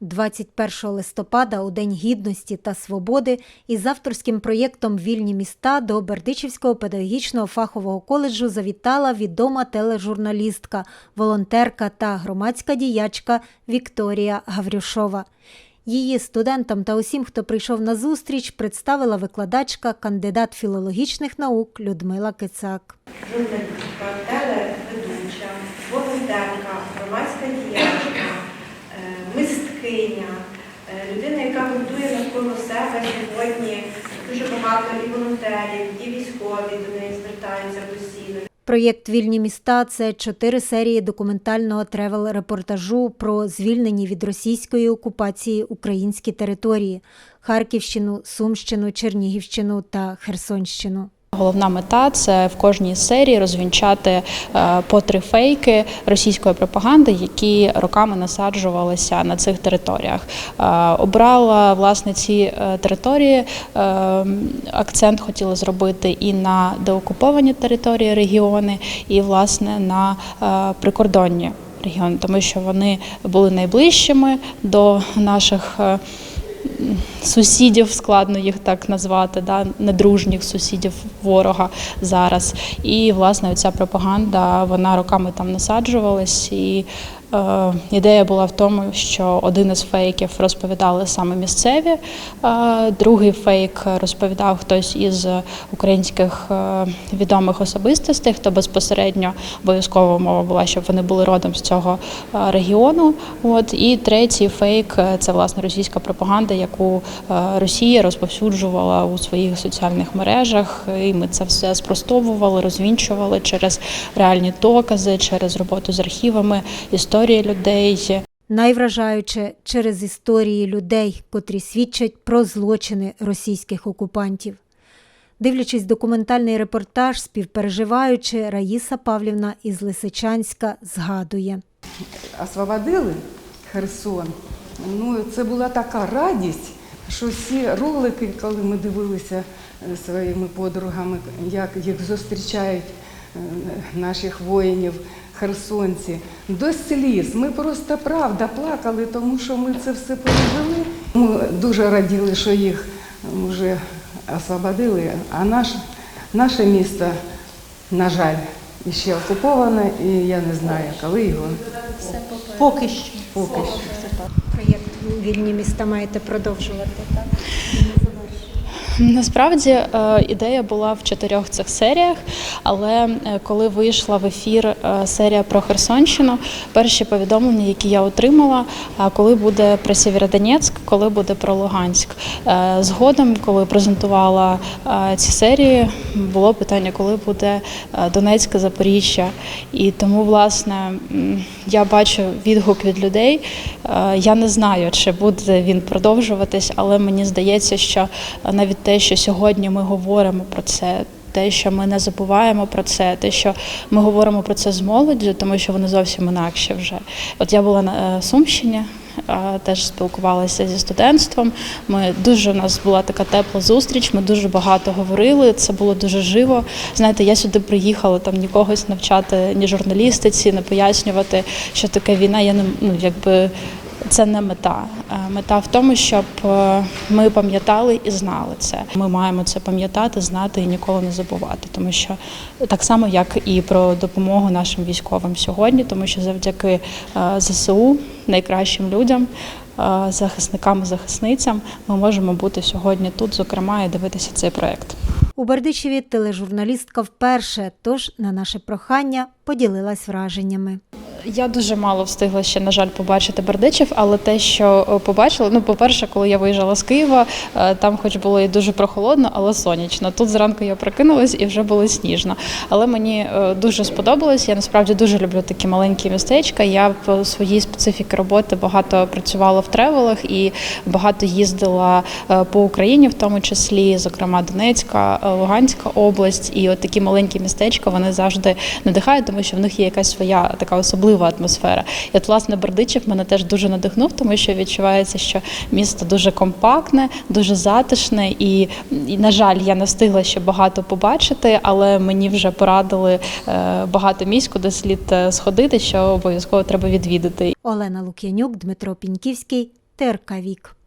21 листопада, у День Гідності та Свободи, із авторським проєктом Вільні міста до Бердичівського педагогічного фахового коледжу завітала відома тележурналістка, волонтерка та громадська діячка Вікторія Гаврюшова. Її студентам та усім, хто прийшов на зустріч, представила викладачка, кандидат філологічних наук Людмила Кицак. журналістка, телеведуча, волонтерка, громадська діячка, е, мисткиня, е, людина, яка готує навколо себе сьогодні дуже багато і волонтерів, і військові до неї звертаються постійно. Проєкт Вільні міста це чотири серії документального тревел-репортажу про звільнені від російської окупації українські території Харківщину, Сумщину, Чернігівщину та Херсонщину. Головна мета це в кожній серії розвінчати е, по три фейки російської пропаганди, які роками насаджувалися на цих територіях. Е, Обрала власне ці е, території. Акцент хотіла зробити і на деокуповані території регіони, і власне на прикордонні регіони, тому що вони були найближчими до наших. Сусідів, складно їх так назвати, да, недружніх сусідів ворога зараз. І власне ця пропаганда вона роками там насаджувалась. І ідея була в тому, що один із фейків розповідали саме місцеві, е, другий фейк розповідав хтось із українських е, відомих особистостей, хто безпосередньо обов'язково мова була, щоб вони були родом з цього е, регіону. От і третій фейк е, це власне російська пропаганда, яку е, Росія розповсюджувала у своїх соціальних мережах. І ми це все спростовували, розвінчували через реальні докази, через роботу з архівами, історії людей. Найвражаюче через історії людей, котрі свідчать про злочини російських окупантів. Дивлячись документальний репортаж, співпереживаючи, Раїса Павлівна із Лисичанська згадує. освободили Херсон. Ну, це була така радість, що всі ролики, коли ми дивилися е, своїми подругами, як їх зустрічають е, наших воїнів, херсонці, до сліз. Ми просто правда плакали, тому що ми це все пережили. Ми дуже раділи, що їх вже освободили, а наш, наше місто, на жаль, ще окуповане, і я не знаю, коли його Поки що. поки що. Проєкт Вільні міста маєте продовжувати. Так? Насправді е, ідея була в чотирьох цих серіях, але е, коли вийшла в ефір е, серія про Херсонщину, перші повідомлення, які я отримала, коли буде про Сєвєродонецьк, коли буде про Луганськ. Згодом, коли презентувала ці серії, було питання, коли буде Донецьке, Запоріжжя. І тому, власне, я бачу відгук від людей. Я не знаю, чи буде він продовжуватись, але мені здається, що навіть те, що сьогодні ми говоримо про це. Те, що ми не забуваємо про це, те, що ми говоримо про це з молоддю, тому що вони зовсім інакші вже. От я була на е, Сумщині, теж спілкувалася зі студентством. Ми дуже у нас була така тепла зустріч. Ми дуже багато говорили. Це було дуже живо. Знаєте, я сюди приїхала там нікогось навчати, ні журналістиці, не пояснювати, що таке війна. Я не ну якби. Це не мета. Е, Мета в тому, щоб е, ми пам'ятали і знали це. Ми маємо це пам'ятати, знати і ніколи не забувати, тому що так само, як і про допомогу нашим військовим сьогодні, тому що завдяки е, ЗСУ, найкращим людям, захисникам і захисницям, ми можемо бути сьогодні тут, зокрема, і дивитися цей проект. У Бердичеві тележурналістка вперше, тож на наше прохання поділилась враженнями. Я дуже мало встигла ще, на жаль, побачити Бердичів, але те, що е, побачила, ну, по-перше, коли я виїжджала з Києва, е, там, хоч було і дуже прохолодно, але сонячно. Тут зранку я прокинулась і вже було сніжно. Але мені е, дуже сподобалось. Я насправді дуже люблю такі маленькі містечка. Я по своїй специфіки роботи багато працювала в тревелах і багато їздила по Україні, в тому числі, зокрема Донецька, Луганська область. І от такі маленькі містечка вони завжди надихають, тому що в них є якась своя така особлива атмосфера. І от, власне, Бердичів мене теж дуже надихнув, тому що відчувається, що місто дуже компактне, дуже затишне, і, і на жаль, я не встигла ще багато побачити, але мені вже порадили е, багато місць, куди слід е, сходити, що обов'язково треба відвідати. Олена Лук'янюк, Дмитро Піньківський. ТРК Вік.